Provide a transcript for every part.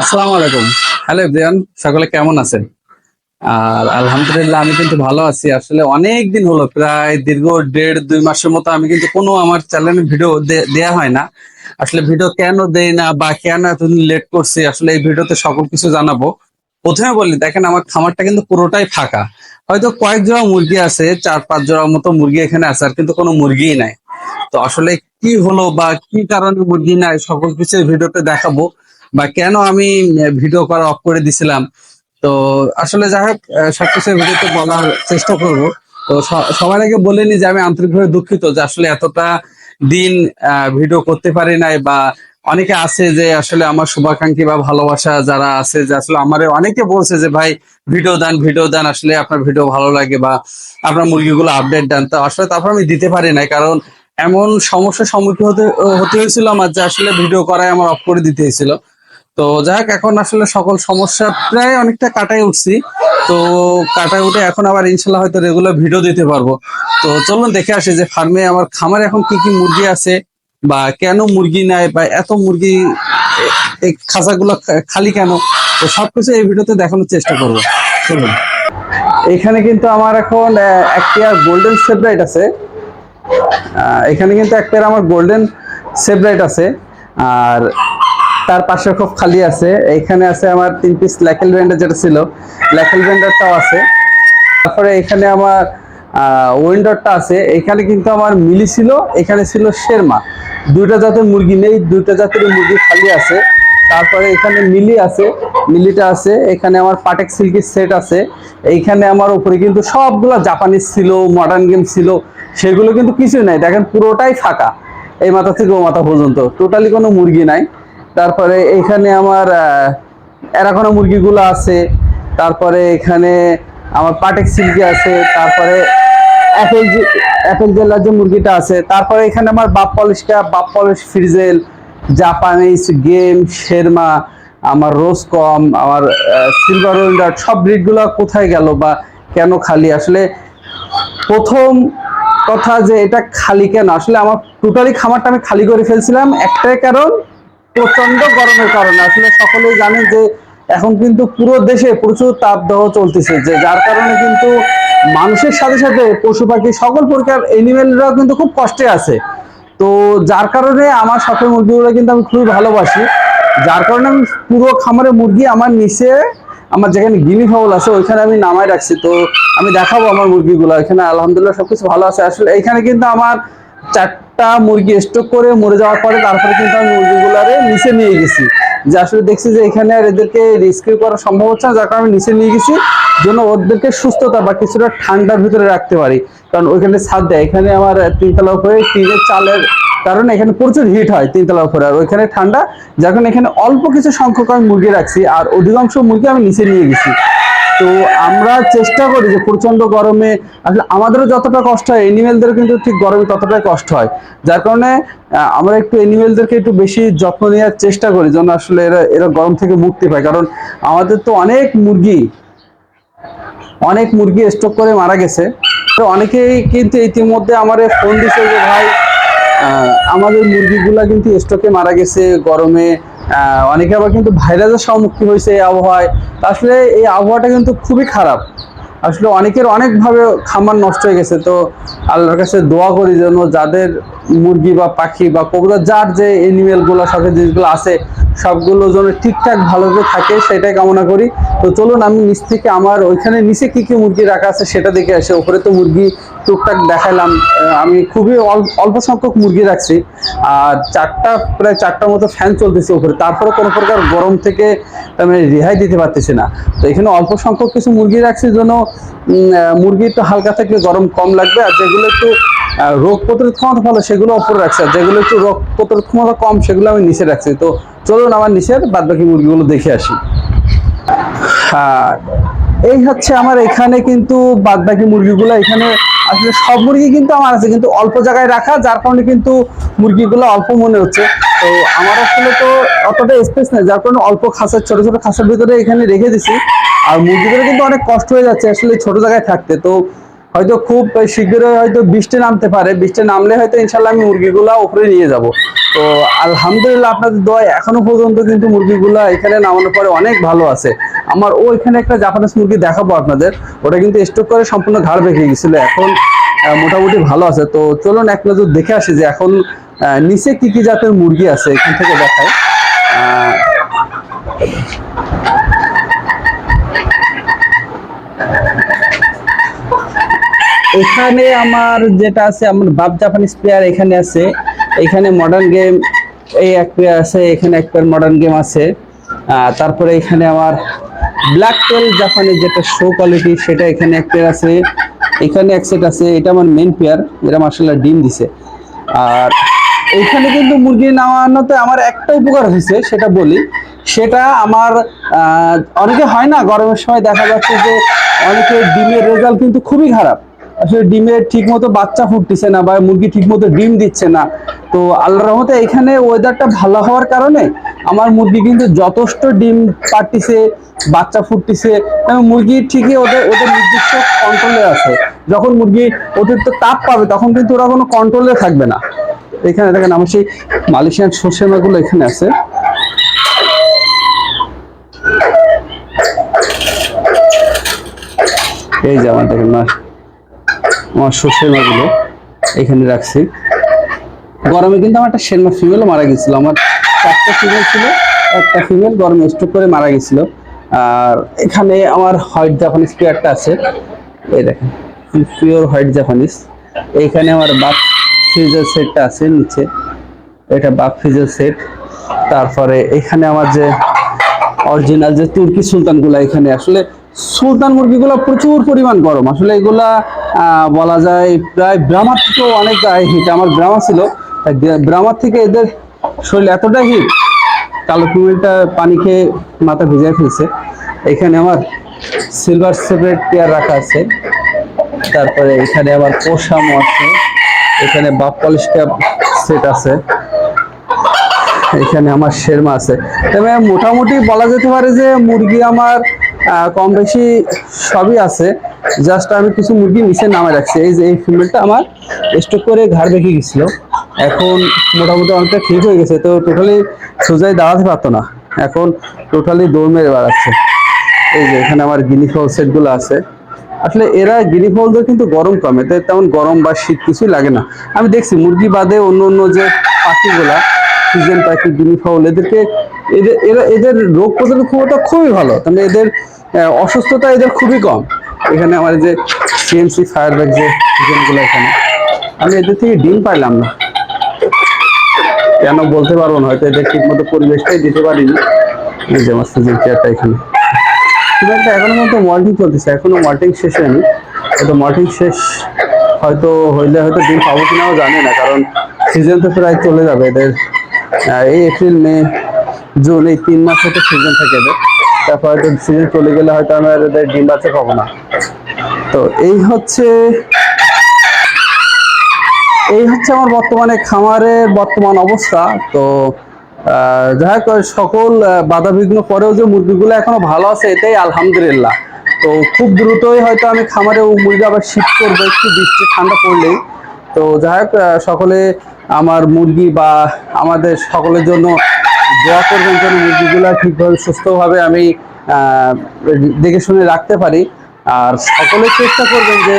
আসসালামু আলাইকুম। Hello everyone, সকলে কেমন আছেন? আর আলহামদুলিল্লাহ আমি কিন্তু ভালো আছি। আসলে অনেক দিন হলো, প্রায় দীর্ঘ দেড়, দুই মাসের মতো আমি কিন্তু কোনো আমার চ্যানেলে ভিডিও দেয়া হয় না। আসলে ভিডিও কেন দেই না বা কেন এতদিন লেট করছি, আসলে এই ভিডিওতে সকল কিছু জানাব। প্রথমে বলি, দেখেন আমার খামারটা কিন্তু পুরোটাই ফাঁকা। হয়তো কয়েক জোড়া মুরগি আছে, চার, পাঁচ জোড়া মতো মুরগি এখানে আছে, আর কিন্তু কোনো মুরগিই নাই। তো আসলে কি হলো বা কি কারণে মুরগি নাই, সকল কিছু ভিডিওতে দেখাবো। বা কেন আমি ভিডিও করা অফ করে দিছিলাম? তো আসলে যাই হোক সবকিছু ভিডিওতে বলার চেষ্টা করব। তো সবার আগে বলে নি যে আমি আন্তরিকভাবে দুঃখিত যে আসলে এতটা দিন ভিডিও করতে পারি নাই বা অনেকে আছে যে আসলে আমার শুভাকাঙ্ক্ষী বা ভালোবাসা যারা আছে যে আসলে আমার অনেকে বলছে যে, ভাই ভিডিও দেন ভিডিও দেন, আসলে আপনার ভিডিও ভালো লাগে বা আপনার মুরগিগুলো আপডেট দেন। তো আসলে তারপর আমি দিতে পারি নাই কারণ এমন সমস্যার সম্মুখীন হতে হতে হয়েছিল আমার যে আসলে ভিডিও করাই আমার অফ করে দিতে হয়েছিল। তো যাই হোক এখন আসলে সকল সমস্যা প্রায় অনেকটা কাটাই উঠছি। তো কাটাই উঠে এখন আবার ইনশাল্লাহ হয়তো রেগুলার ভিডিও দিতে পারব। তো চলুন দেখে আসি যে ফার্মে আমার খামারে এখন কি কি মুরগি আছে বা কেন মুরগি নাই বা এত মুরগি এই খাঁচাগুলো খালি কেন? তো সবকিছু এই ভিডিওতে দেখানোর চেষ্টা করব। চলুন। এখানে কিন্তু আমার এখন এক পেয়ার গোল্ডেন সেব্রাইট আছে। এখানে কিন্তু এক পেয়ার আমার গোল্ডেন সেব্রাইট আছে। আর তার পাশে খুব খালি আছে। এখানে আছে আমার তিন পিস ল্যাকেল ব্র্যান্ডের যেটা ছিল। ল্যাকেল ব্র্যান্ডারটাও আছে। তারপরে এখানে আমার উইন্ডারটা আছে। এখানে কিন্তু আমার মিলি ছিল। এখানে ছিল শেরমা। দুইটা জাতের মুরগি নেই, দুইটা জাতের মুরগি খালি আছে। তারপরে এখানে মিলি আছে, মিলিটা আছে। এখানে আমার পাটেক সিল্কের সেট আছে। এইখানে আমার উপরে কিন্তু সবগুলো জাপানিজ ছিল মডার্ন গেম ছিল। সেগুলো কিন্তু কিছুই নাই। দেখেন পুরোটাই ফাঁকা। এই মাথা থেকে ও মাথা পর্যন্ত। টোটালি কোনো মুরগি নাই। তারপরে এখানে আমার এরাকোনা মুরগিগুলো আছে। তারপরে এখানে আমার পাটেক সিল্কি আছে। তারপরে অ্যাপেল অ্যাপেল জেলার যে মুরগিটা আছে, তারপরে এখানে আমার বাপ পলিশটা, বাপ পলিশ ফ্রিজেল, জাপানিজ গেম, শেরমা, আমার রোজ কম, আমার সিলভার উইন্ডার সব ব্রিডগুলো কোথায় গেল বা কেন খালি? আসলে প্রথম কথা যে এটা খালি কেন? আসলে আমার টোটালি খামারটা আমি খালি করে ফেলছিলাম একটাই কারণ প্রচণ্ড গরমের কারণে। আসলে সকলেই জানে যে এখন কিন্তু পুরো দেশে প্রচুর তাপদাহ চলতেছে, যে যার কারণে কিন্তু মানুষের সাথে সাথে পশু পাখি সকল প্রকার এনিমেলরাও কিন্তু খুব কষ্টে আছে। তো যার কারণে আমার শখের মুরগিগুলো কিন্তু আমি খুবই ভালোবাসি। যার কারণে আমি পুরো খামারে মুরগি আমার নিচে, আমার যেখানে গিনি ফাউল আছে, ওইখানে আমি নামাই রাখছি। তো আমি দেখাবো আমার মুরগিগুলো। এখানে আলহামদুলিল্লাহ সবকিছু ভালো আছে। আসলে এখানে কিন্তু আমার চারটা মুরগি স্টক করে মরে যাওয়ার পরে তারপরে কিন্তু আমি মুরগিগুলারে নিচে নিয়ে গেছি। যে আসলে দেখছি যে এখানে আর এদেরকে রেস্কিউ করা সম্ভব হচ্ছে না, যার কারণে আমি নিচে নিয়ে গেছি। জন্য ওদেরকে সুস্থতা বা কিছুটা ঠান্ডার ভিতরে রাখতে পারি। কারণ ওইখানে ছাদ দেয়, এখানে আমার তিনতলা উপরে টিনের চালের কারণে এখানে প্রচুর হিট হয় তিনতলা উপরে, আর ওইখানে ঠান্ডা। যার কারণে এখানে অল্প কিছু সংখ্যক আমি মুরগি রাখছি, আর অধিকাংশ মুরগি আমি নিচে নিয়ে গেছি। তো আমরা চেষ্টা করি যে প্রচণ্ড গরমে, আসলে আমাদেরও যতটা কষ্ট হয় এনিমেলদের কিন্তু ঠিক গরমে ততটাই কষ্ট হয়। যার কারণে আমরা একটু এনিমেলদেরকে একটু বেশি যত্ন নেওয়ার চেষ্টা করি যেন আসলে এরা এরা গরম থেকে মুক্তি পায়। কারণ আমাদের তো অনেক মুরগি অনেক মুরগি স্টক করে মারা গেছে। তো অনেকেই কিন্তু ইতিমধ্যে আমার ফোন দিছে যে, ভাই আমাদের মুরগিগুলা কিন্তু স্টকে মারা গেছে গরমে অনেকে আবার কিন্তু ভাইরাসের সম্মুখীন হয়েছে এই আবহাওয়ায়। আসলে এই আবহাওয়াটা কিন্তু খুবই খারাপ। আসলে অনেকের অনেকভাবে খামার নষ্ট হয়ে গেছে, তো আল্লাহর কাছে দোয়া করি যেন যাদের মুরগি বা পাখি বা কবুতর, যার যে এনিমেলগুলো সব জিনিসগুলো আছে, সবগুলো যেন ঠিকঠাক ভালোভাবে থাকে, সেটাই কামনা করি। তো চলুন আমি নিচ থেকে আমার ওইখানে নিচে কি কি মুরগি রাখা আছে সেটা দেখে আসে। ওপরে তো মুরগি টুকটাক দেখালাম আমি খুবই অল্প সংখ্যক মুরগি রাখছি। আর চারটা, প্রায় চারটার মতো ফ্যান চলতেছে ওপরে তারপরে কোনো প্রকার গরম থেকে আমি রেহাই দিতে পারতেছি না। তো এখানে অল্প সংখ্যক কিছু মুরগি রাখছি জন্য মুরগি একটু হালকা থাকলে গরম কম লাগবে আর যেগুলো একটু রোগ প্রতিরোধ ক্ষমতা ভালো, সেগুলো উপরে রাখছি। আর যেগুলো একটু রোগ প্রতিরোধ ক্ষমতা কম, সেগুলো আমি নিচে রাখছি। তো চলুন আমার নিচের বাদ বাকি মুরগিগুলো দেখে আসি। এই হচ্ছে আমার এখানে কিন্তু বাদ বাকি মুরগিগুলো। এখানে আসলে সব মুরগি কিন্তু আমার আছে, কিন্তু অল্প জায়গায় রাখা, যার কারণে কিন্তু মুরগিগুলো অল্প মনে হচ্ছে। তো আমার আসলে তো অতটা স্পেস নেই, যার কারণে অল্প খাসার ছোট ছোট খাসার ভিতরে এখানে রেখে দিছি। আর মুরগিদের কিন্তু অনেক কষ্ট হয়ে যাচ্ছে আসলে ছোট জায়গায় থাকতে। তো হয়তো খুব শীঘ্রই হয়তো বৃষ্টি নামতে পারে। বৃষ্টি নামলে হয়তো ইনশাল্লাহ আমি মুরগিগুলা উপরে নিয়ে যাব। তো আলহামদুলিল্লাহ আপনাদের দয় এখনও পর্যন্ত কিন্তু মুরগিগুলা এখানে নামানোর পরে অনেক ভালো আছে। আমার ও এখানে একটা জাপানিজ মুরগি দেখাবো আপনাদের। ওটা কিন্তু স্টক করে সম্পূর্ণ ঘাড় বেঁকে গেছিল। এখন মোটামুটি ভালো আছে। তো চলুন এক নজর দেখে আসি যে এখন নিচে কি কি জাতের মুরগি আছে এখান থেকে আহ, এখানে আমার যেটা আছে আমার বাপ জাপানিজ প্লেয়ার এখানে আছে। এখানে মডার্ন গেম এই এক প্লেয়ার আছে এখানে এক প্লেয়ার মডার্ন গেম আছে। তারপরে এখানে আমার ব্ল্যাক টেল জাপানের যেটা শো কোয়ালিটি সেটা এখানে এক প্লেয়ার আছে। এখানে এক সেট আছে এটা আমার মেন প্লেয়ার এরা মার্শাল্লাহ ডিম দিছে। আর এখানে কিন্তু মুরগি নামানোতে আমার একটা উপকার হয়েছে, সেটা বলি। সেটা আমার অনেকে হয় না, গরমের সময় দেখা যাচ্ছে যে অনেকে ডিমের রেজাল্ট কিন্তু খুবই খারাপ। আসলে ডিমের ঠিক মতো বাচ্চা ফুটতেছে না বা মুরগি ঠিক মতো ডিম দিচ্ছে না। তো আল্লাহ রহমতে এখানে ওয়েদারটা ভালো হওয়ার কারণে আমার মুরগি কিন্তু যথেষ্ট ডিম পারতিছে বাচ্চা ফুটতেছে এবং মুরগি ঠিকই ওদের ওদের নির্দিষ্ট কন্ট্রোলে আছে। যখন মুরগি অতিরিক্ত তাপ পাবে, তখন কিন্তু ওরা কোনো কন্ট্রোলে থাকবে না। এখানে দেখেন আমার সেই মালয়েশিয়ান সর্ষে মাগুলো এখানে আছে। এই যে আমার দেখেন আমার সর্ষের মাগুলো এখানে রাখছি। গরমে কিন্তু আমার একটা শেরমা ফিমেলও মারা গেছিল। আমার চারটা ফিমেল ছিল, একটা ফিমেল গরমে স্ট্রোক করে মারা গেছিল। আর এখানে আমার হোয়াইট জাপানিজ প্লেয়ারটা আছে। এই দেখেন পিওর হোয়াইট জাপানিজ এইখানে আমার বাপ ফ্রিজের সেটটা আছে নিচে। এটা বাপ ফ্রিজের সেট। তারপরে এখানে আমার যে অরিজিনাল যে তুর্কি সুলতানগুলো এখানে, আসলে সুলতান মুরগিগুলো প্রচুর পরিমাণ গরম। আসলে এগুলা বলা যায় প্রায় ব্রাহ্মার থেকেও অনেক হিট আমার ব্রাহ্মা ছিল। তাই ব্রা- ব্রাহ্মার থেকে এদের শরীর এতটা হিট কালো কুমিরটা পানি খেয়ে মাথা ভিজায় ফেলছে। এখানে আমার সিলভার সেপারেট পেয়ার রাখা আছে। তারপরে এখানে আবার পোষামো আছে। এখানে বাপ পলিশ ক্যাপ সেট আছে। এখানে আমার শেরমা আছে। তবে মোটামুটি বলা যেতে পারে যে মুরগি আমার কম বেশি সবই আছে। জাস্ট আমি কিছু মুরগি নিচে নামে রাখছি। এই যে এই ফিমেলটা আমার স্টক করে ঘাড় বেঁকে গেছিল। এখন মোটামুটি অনেকটা ঠিক হয়ে গেছে। তো টোটালি সোজাই দাঁড়াতে পারতো না। এখন টোটালি দৌড় মেরে বেড়াচ্ছে। এই যে এখানে আমার গিনি ফল সেটগুলো আছে। আসলে এরা গিনি ফলদের কিন্তু গরম কম এতে তেমন গরম বা শীত কিছুই লাগে না। আমি দেখছি মুরগি বাদে অন্য অন্য যে পাখিগুলা, সিজন পাখি গিনি ফাউল এদেরকে এদের, এরা এদের রোগ প্রতিরোধ ক্ষমতা খুবই ভালো, তাহলে এদের অসুস্থতা এদের খুবই কম। এখানে আমার যে সিএমসি ফায়ার ব্যাগ যে সিজনগুলো এখানে, আমি এদের থেকে ডিম পাইলাম না। কেন বলতে পারব না, হয়তো এদের ঠিক মতো পরিবেশটাই দিতে পারিনি। এই যে আমার সিজন চেয়ারটা এখানে। একটা এখনও মতো মল্টিং চলতেছে, এখনও মল্টিং শেষ হয়নি। হয়তো মল্টিং শেষ হয়তো হইলে হয়তো ডিম পাবো কিনাও জানি না, কারণ সিজন তো প্রায় চলে যাবে এদের। এই এপ্রিল মে জুন এই তিন মাস হয়তো সিজন থাকে এদের। তারপর হয়তো সিজন চলে গেলে হয়তো আমরা এদের ডিম বাচ্চা পাবো না। তো এই হচ্ছে এই হচ্ছে আমার বর্তমানে খামারের বর্তমান অবস্থা। তো যাই সকল বাধাবিঘ্ন পরেও যে মুরগিগুলো এখনও ভালো আছে, এটাই আলহামদুলিল্লাহ। তো খুব দ্রুতই হয়তো আমি খামারে মুরগি আবার শীত করব, একটু বৃষ্টি, ঠান্ডা পড়লেই। তো যাই হোক সকলে আমার মুরগি বা আমাদের সকলের জন্য দোয়া করবেন যেন মুরগিগুলো ঠিকভাবে, সুস্থভাবে আমি দেখে শুনে রাখতে পারি। আর সকলে চেষ্টা করবেন যে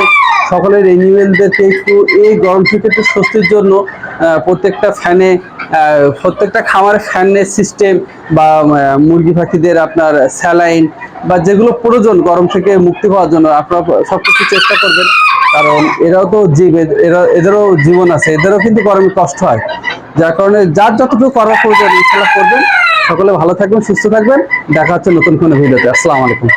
সকলের এনিমেলদেরকে একটু এই গরম থেকে একটু স্বস্তির জন্য প্রত্যেকটা ফ্যানে প্রত্যেকটা খামারে ফ্যানের সিস্টেম বা মুরগি পাখিদের আপনার স্যালাইন বা যেগুলো প্রয়োজন গরম থেকে মুক্তি পাওয়ার জন্য আপনারা সবকিছু চেষ্টা করবেন। কারণ এরাও তো জীব, এরা, এদেরও জীবন আছে, এদেরও কিন্তু গরমে কষ্ট হয়। যার কারণে যার যতটুকু করার প্রয়োজন ইনশাল্লাহ করবেন। সকলে ভালো থাকবেন, সুস্থ থাকবেন। দেখা হচ্ছে নতুন কোনো ভিডিওতে। আসসালামু আলাইকুম।